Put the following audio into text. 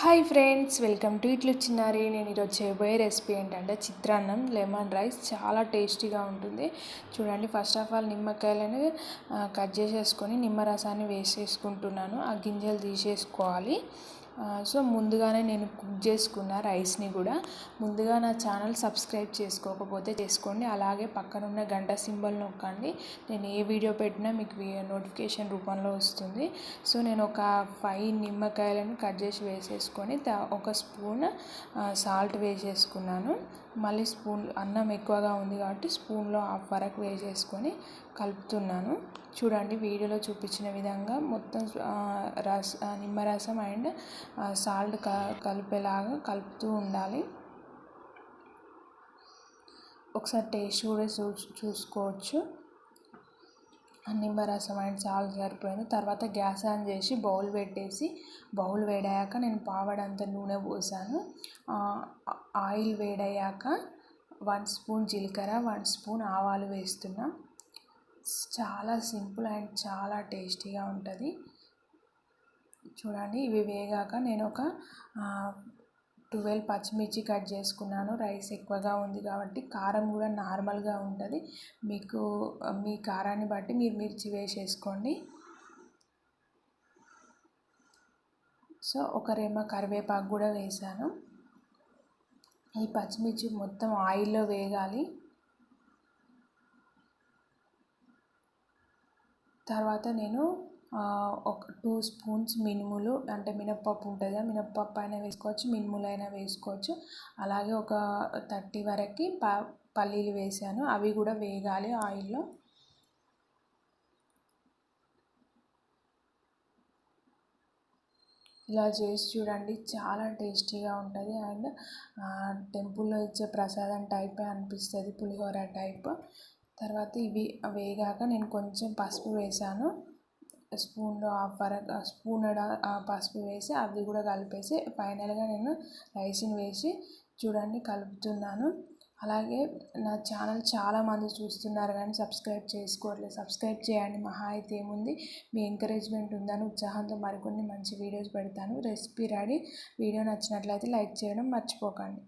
Hi friends welcome to ఇట్లు చిన్నారి నేను ఈరోజు చేయబోయే రెసిపీ ఏంటంటే చిత్రాన్నం లెమన్ రైస్ చాలా టేస్టీగా ఉంటుంది. చూడండి ఫస్ట్ ఆఫ్ ఆల్ నిమ్మకాయలను కట్ చేసేసుకొని నిమ్మరసాన్ని వేసేసుకుంటున్నాను. ఆ గింజలు తీసేసుకోవాలి. సో ముందుగానే నేను కుక్ చేసుకున్న రైస్ని కూడా ముందుగా నా ఛానల్ సబ్స్క్రైబ్ చేసుకోకపోతే చేసుకోండి. అలాగే పక్కనున్న గంట సింబల్ నొక్కండి. నేను ఏ వీడియో పెట్టినా మీకు నోటిఫికేషన్ రూపంలో వస్తుంది. సో నేను ఒక ఫైవ్ నిమ్మకాయలను కట్ చేసి వేసేసుకొని ఒక స్పూన్ సాల్ట్ వేసేసుకున్నాను. మళ్ళీ స్పూన్ అన్నం ఎక్కువగా ఉంది కాబట్టి స్పూన్లో హాఫ్ వరకు వేసేసుకొని కలుపుతున్నాను. చూడండి వీడియోలో చూపించిన విధంగా మొత్తం రస నిమ్మరసం అండ్ సాల్ట్ క కలిపేలాగా కలుపుతూ ఉండాలి. ఒకసారి టేస్ట్ కూడా చూ చూసుకోవచ్చు. నిమ్మరసం అండ్ సాల్ట్ సరిపోయింది. తర్వాత గ్యాస్ ఆన్ చేసి బౌల్ పెట్టేసి బౌల్ వేడయ్యాక నేను పావడంత నూనె పోసాను. ఆయిల్ వేడయ్యాక వన్ స్పూన్ జీలకర్ర వన్ స్పూన్ ఆవాలు వేస్తున్నా. చాలా సింపుల్ అండ్ చాలా టేస్టీగా ఉంటుంది. చూడండి ఇవి వేగాక నేను ఒక ట్వెల్వ్ పచ్చిమిర్చి కట్ చేసుకున్నాను. రైస్ ఎక్కువగా ఉంది కాబట్టి కారం కూడా నార్మల్గా ఉంటుంది. మీకు మీ కారాన్ని బట్టి మీరు మిర్చి వేసేసుకోండి. సో ఒక రేమ కరివేపాకు కూడా వేసాను. ఈ పచ్చిమిర్చి మొత్తం ఆయిల్లో వేగాలి. తర్వాత నేను ఒక టూ స్పూన్స్ మినుములు అంటే మినప్పప్పు ఉంటుంది కదా మినప్పప్పు అయినా వేసుకోవచ్చు మినుములు అయినా వేసుకోవచ్చు. అలాగే ఒక థర్టీ వరకు ప పల్లీలు వేసాను. అవి కూడా వేగాలి ఆయిల్లో. ఇలా చేసి చూడండి చాలా టేస్టీగా ఉంటుంది. అండ్ టెంపుల్లో ఇచ్చే ప్రసాదం టైపే అనిపిస్తుంది పులిహోర టైప్. తర్వాత ఇవి వేగాక నేను కొంచెం పసుపు వేసాను. స్పూన్లో హాఫ్ వరకు స్పూన్ పసుపు వేసి అవి కూడా కలిపేసి ఫైనల్గా నేను రైస్ని వేసి చూడండి కలుపుతున్నాను. అలాగే నా ఛానల్ చాలామంది చూస్తున్నారు కానీ సబ్స్క్రైబ్ చేసుకోవట్లేదు. సబ్స్క్రైబ్ చేయండి. మహా అయితే ఏముంది? మీ ఎంకరేజ్మెంట్ ఉందని ఉత్సాహంతో మరికొన్ని మంచి వీడియోస్ పెడతాను. Recipe ready. వీడియో నచ్చినట్లయితే లైక్ చేయడం మర్చిపోకండి.